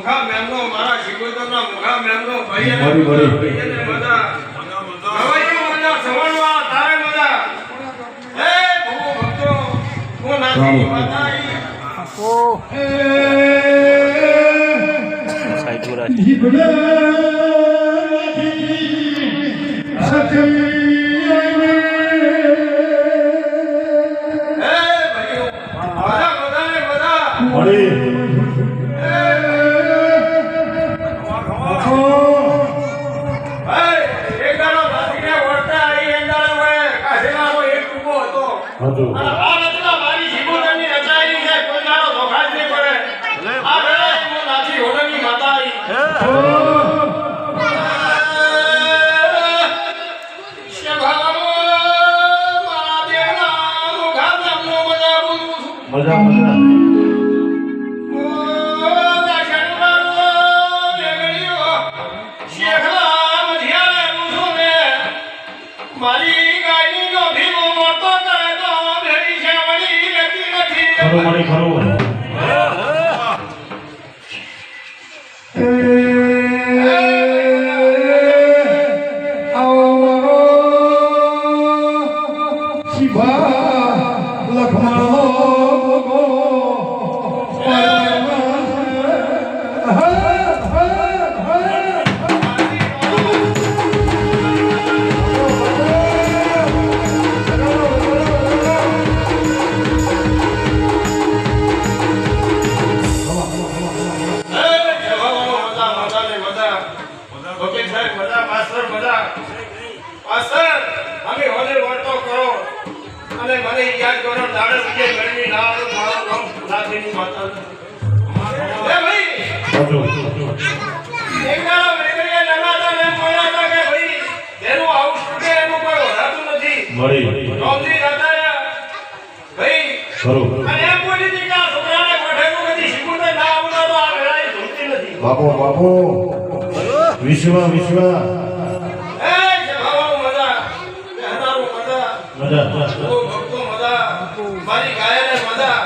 મુખા મેમનો મારા શિકોતરના મુખા મેમનો ભાઈ અને. ભાઈ અને મજા ગવાઈઓ મજા સવણવા તારે બધા. હે ભગવો ભક્તો હું નાથી રામ. ઓ હે ભાઈઓ બધા બધાને હજુ આ રચના મારી જીવનની રચાયેલી છે. કોઈ દાડો ધોખા જ નહીં પડે. આ વેળાએ હું નાચી હોડની માતા નામનો મજા મજા. ખરું નથી મળી કરો. અને મને યાદ કરો દાડે વિજય ગણની નામ મારું નામ સુધાજીની માતા એ ભાઈ! એક દાડો વેગળિયા લગાતા ને બોલાતા કે ભાઈ? એનું આવું છૂટે એનું કોઈ હોરાતું નથી. મળી. નોંધી જતા ભાઈ ખરું અને એમ બોલી દી કે આ છોકરાને કોઠેલું નથી શીખવું ના આવું ના તો આ વેળાએ ઝૂલતી નથી. બાપો બાપો. વિશ્વ વિશ્વ. ઓ ભક્તો મજા. મારી ગાયને મજા.